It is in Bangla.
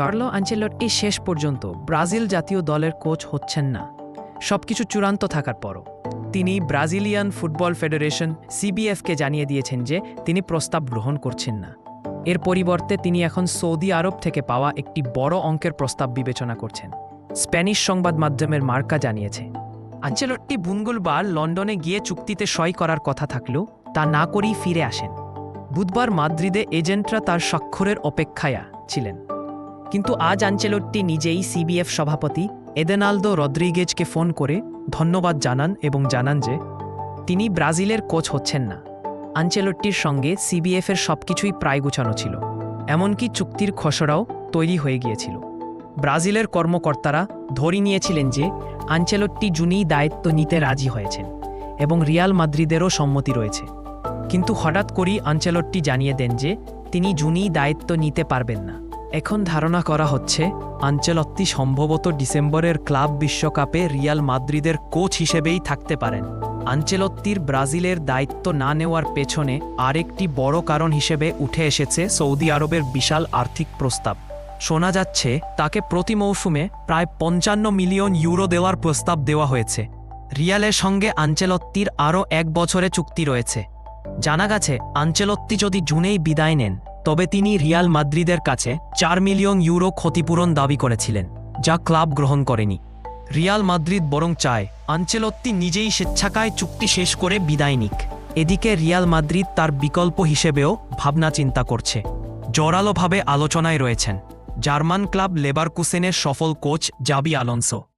কার্লো আঞ্চেলটি শেষ পর্যন্ত ব্রাজিল জাতীয় দলের কোচ হচ্ছেন না। সবকিছু চূড়ান্ত থাকার পরও তিনি ব্রাজিলিয়ান ফুটবল ফেডারেশন সিবিএফকে জানিয়ে দিয়েছেন যে তিনি প্রস্তাব গ্রহণ করছেন না। এর পরিবর্তে তিনি এখন সৌদি আরব থেকে পাওয়া একটি বড় অঙ্কের প্রস্তাব বিবেচনা করছেন। স্প্যানিশ সংবাদ মাধ্যমের মার্কা জানিয়েছে, আঞ্চেলট্টি বুনগুলবার লন্ডনে গিয়ে চুক্তিতে সই করার কথা থাকলেও তা না করেই ফিরে আসেন। বুধবার মাদ্রিদে এজেন্টরা তার স্বাক্ষরের অপেক্ষায় ছিলেন। কিন্তু আজ আঞ্চেলট্টি নিজেই সিবিএফ সভাপতি এদেনালদো রদ্রিগেজকে ফোন করে ধন্যবাদ জানান এবং জানান যে তিনি ব্রাজিলের কোচ হচ্ছেন না। আঞ্চেলট্টির সঙ্গে সিবিএফের সবকিছুই প্রায় গুছানো ছিল। এমনকি চুক্তির খসড়াও তৈরি হয়ে গিয়েছিল। ব্রাজিলের কর্মকর্তারা ধরে নিয়েছিলেন যে আঞ্চেলট্টি জুনেই দায়িত্ব নিতে রাজি হয়েছেন এবং রিয়াল মাদ্রিদেরও সম্মতি রয়েছে। কিন্তু হঠাৎ করেই আঞ্চেলট্টি জানিয়ে দেন যে তিনি জুনেই দায়িত্ব নিতে পারবেন না। এখন ধারণা করা হচ্ছে, আঞ্চেলত্তি সম্ভবত ডিসেম্বরের ক্লাব বিশ্বকাপে রিয়াল মাদ্রিদের কোচ হিসেবেই থাকতে পারেন। আঞ্চেলত্তির ব্রাজিলের দায়িত্ব না নেওয়ার পেছনে আরেকটি বড় কারণ হিসেবে উঠে এসেছে সৌদি আরবের বিশাল আর্থিক প্রস্তাব। শোনা যাচ্ছে, তাকে প্রতি মৌসুমে প্রায় পঞ্চান্ন মিলিয়ন ইউরো দেওয়ার প্রস্তাব দেওয়া হয়েছে। রিয়ালের সঙ্গে আঞ্চেলত্তির আরও এক বছরে চুক্তি রয়েছে। জানা গেছে, আঞ্চেলত্তি যদি জুনেই বিদায় নেন তবে তিনি রিয়াল মাদ্রিদের কাছে চার মিলিয়ন ইউরো ক্ষতিপূরণ দাবি করেছিলেন, যা ক্লাব গ্রহণ করেনি। রিয়াল মাদ্রিদ বরং চায়, আঞ্চেলত্তি নিজেই স্বেচ্ছাকায় চুক্তি শেষ করে বিদায় নিক। এদিকে রিয়াল মাদ্রিদ তার বিকল্প হিসেবেও ভাবনা চিন্তা করছে। জোরালোভাবে আলোচনায় রয়েছেন। জার্মান ক্লাব লেবারকুসেনের সফল কোচ জাবি আলোনসো।